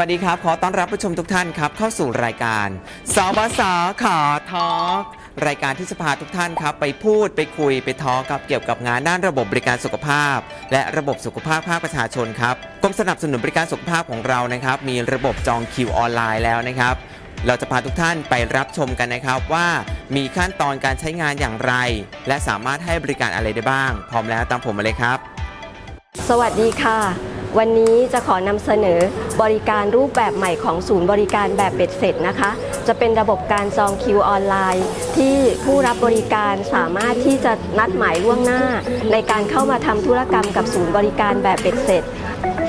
สวัสดีครับ ขอต้อนรับผู้ชมทุกท่านครับ เข้าสู่รายการสบสขอทอล์กรายการที่จะพาทุกท่านครับ ไปพูดไปคุยไปทอกับเกี่ยวกับงานด้านระบบบริการสุขภาพ และระบบสุขภาพภาคประชาชนครับกรมสนับสนุนบริการสุขภาพของเรานะครับ มีระบบจองคิวออนไลน์แล้วนะครับ เราจะพาทุกท่านไปรับชมกันนะครับว่ามีขั้นตอนการใช้งานอย่างไร และสามารถให้บริการอะไรได้บ้าง พร้อมแล้วตามผมมาเลยครับ สวัสดีค่ะ วันนี้จะขอนำเสนอบริการรูปแบบใหม่ของศูนย์บริการแบบเบ็ดเสร็จนะคะ จะเป็นระบบการจองคิวออนไลน์ ที่ผู้รับบริการสามารถที่จะนัดหมายล่วงหน้า ในการเข้ามาทำธุรกรรมกับศูนย์บริการแบบเบ็ดเสร็จ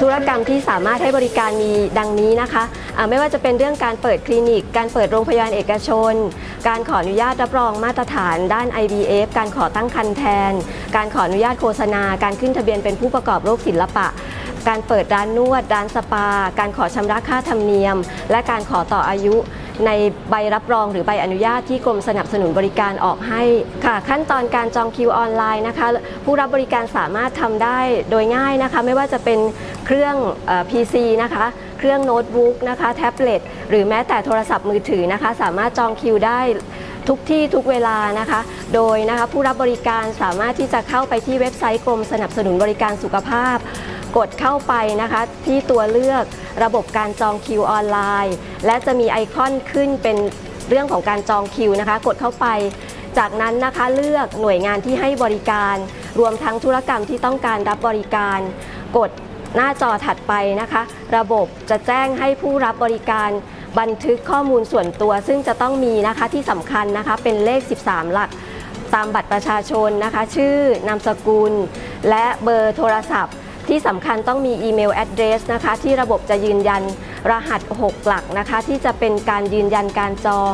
ธุรกรรมที่สามารถให้บริการมีดังนี้นะคะะไม่ว่าจะเป็นเรื่องการเปิดคลินิก การเปิดโรงพยาบาลเอกชน การขออนุญาตรับรองมาตรฐาน ด้าน IVF การขอตั้งครรภ์แทน การขออนุญาตโฆษณา การขึ้นทะเบียนเป็นผู้ประกอบโรคศิลปะ การเปิดร้านนวด ร้านสปา การขอชำระค่าธรรมเนียม และการขอต่ออายุในใบรับรองหรือใบอนุญาตที่กรมสนับสนุนบริการออกให้ค่ะ ขั้นตอนการจองคิวออนไลน์นะคะ ผู้รับบริการสามารถทำได้โดยง่ายนะคะ ไม่ว่าจะเป็นเครื่องอ PC นะคะ เครื่องโน้ตบุ๊กนะคะ แท็บเล็ตหรือแม้แต่โทรศัพท์มือถือนะคะ สามารถจองคิวได้ทุกที่ทุกเวลานะคะ โดยนะคะผู้รับบริการสามารถที่จะเข้าไปที่เว็บไซต์กรมสนับสนุนบริการสุขภาพ กดเข้าไปนะคะที่ตัวเลือกระบบการจองคิวออนไลน์ และจะมีไอคอนขึ้นเป็นเรื่องของการจองคิวนะคะ กดเข้าไป จากนั้นนะคะเลือกหน่วยงานที่ให้บริการ รวมทั้งธุรกรรมที่ต้องการรับบริการ กดหน้าจอถัดไปนะคะ ระบบจะแจ้งให้ผู้รับบริการบันทึกข้อมูลส่วนตัว ซึ่งจะต้องมีนะคะที่สำคัญนะคะเป็นเลข 13 หลัก ตามบัตรประชาชนนะคะ ชื่อนามสกุล และเบอร์โทรศัพท์ ที่สำคัญต้องมีอีเมล address นะคะ ที่ระบบจะยืนยันรหัส 6 หลักนะคะ ที่จะเป็นการยืนยันการจอง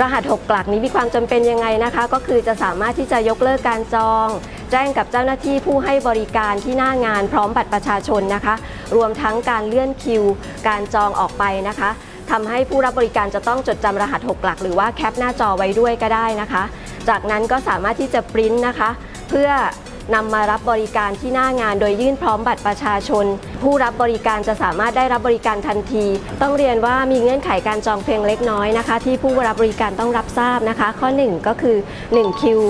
รหัส 6 หลักนี้มีความจำเป็นยังไงนะคะ ก็คือจะสามารถที่จะยกเลิกการจอง แจ้งกับเจ้าหน้าที่ผู้ให้บริการที่หน้างานพร้อมบัตรประชาชนนะคะ รวมทั้งการเลื่อนคิว การจองออกไปนะคะทำให้ผู้รับบริการจะต้องจดจำรหัส 6 หลัก หรือว่าแคปหน้าจอไว้ด้วยก็ได้นะคะ จากนั้นก็สามารถที่จะปริ้นนะคะ เพื่อ นำมารับบริการที่หน้างาน โดยยื่นพร้อมบัตรประชาชน ผู้รับบริการจะสามารถได้รับบริการทันที ต้องเรียนว่ามีเงื่อนไขการจองเพียงเล็กน้อยนะคะ ที่ผู้รับบริการต้องรับทราบนะคะ ข้อ 1 ก็คือ 1 คิว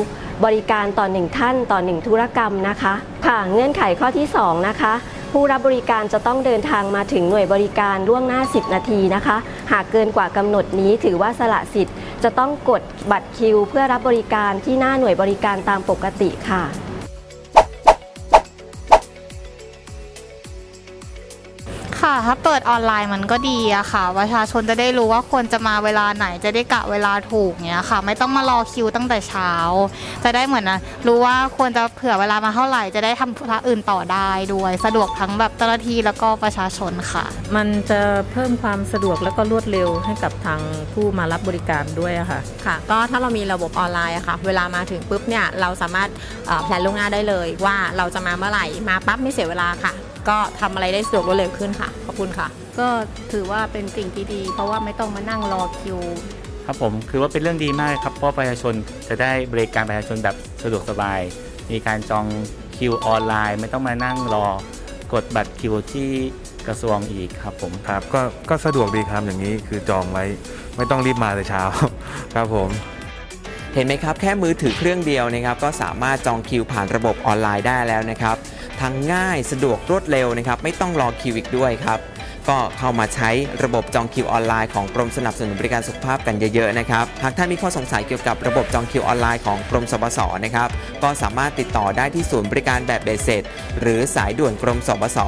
บริการต่อ 1 ท่านต่อ 1 ธุรกรรมนะคะค่ะเงื่อนไขข้อที่ 2 นะคะผู้รับบริการจะต้องเดินทางมาถึงหน่วยบริการล่วงหน้า 10 นาทีนะคะ หากเกินกว่ากำหนดนี้ถือว่าสละสิทธิ์ จะต้องกดบัตรคิว เพื่อรับบริการที่หน้าหน่วยบริการตามปกติค่ะ ค่ะ ถ้าเปิดออนไลน์มันก็ดีอะค่ะ ประชาชนจะได้รู้ว่าควรจะมาเวลาไหนจะได้กะเวลาถูกเนี้ยค่ะ ไม่ต้องมารอคิวตั้งแต่เช้า จะได้เหมือนนะรู้ว่าควรจะเผื่อเวลามาเท่าไหร่จะได้ทำธุระอื่นต่อได้ด้วย สะดวกทั้งแบบเจ้าหน้าที่แล้วก็ประชาชนค่ะ มันจะเพิ่มความสะดวกและก็รวดเร็วให้กับทางผู้มารับบริการด้วยอะค่ะ ค่ะ ก็ถ้าเรามีระบบออนไลน์อะค่ะ เวลามาถึงปุ๊บเนี่ยเราสามารถเอ่อแพลนล่วงหน้าได้เลย ว่าเราจะมาเมื่อไหร่มาปั๊บไม่เสียเวลาค่ะ ก็ทำอะไรได้สะดวกรวดเร็วขึ้นค่ะ ขอบคุณค่ะ ก็ถือว่าเป็นสิ่งที่ดี เพราะว่าไม่ต้องมานั่งรอคิว ครับผมคือว่าเป็นเรื่องดีมากครับ เพราะประชาชนจะได้บริการประชาชนแบบสะดวกสบาย มีการจองคิวออนไลน์ ไม่ต้องมานั่งรอกดบัตรคิวที่กระทรวงอีกครับผม ครับก็ก็สะดวกดีครับอย่างนี้คือจองไว้ไม่ต้องรีบมาแต่เช้า ครับผม เห็นไหมครับ แค่มือถือเครื่องเดียวนะครับ ก็สามารถจองคิวผ่านระบบออนไลน์ได้แล้วนะครับ ทั้งง่ายสะดวกรวดเร็วนะครับไม่ต้องรอคิวอีกด้วยครับก็เข้ามาใช้ระบบจองคิวออนไลน์ของกรมสนับสนุนบริการสุขภาพกันเยอะๆนะครับ หากท่านมีข้อสงสัยเกี่ยวกับระบบจองคิวออนไลน์ของกรมสบสนะครับ ก็สามารถติดต่อได้ที่ศูนย์บริการแบบเบสเสร็จหรือสายด่วนกรมสบส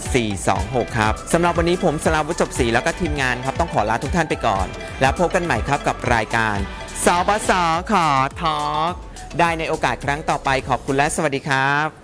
1426 ครับสำหรับวันนี้ผมสลาวุฒิจบศรีแล้วก็ทีมงานครับต้องขอลาทุกท่านไปก่อน แล้วพบกันใหม่ครับกับรายการสบสขอทอล์กได้ในโอกาสครั้งต่อไปขอบคุณและสวัสดีครับ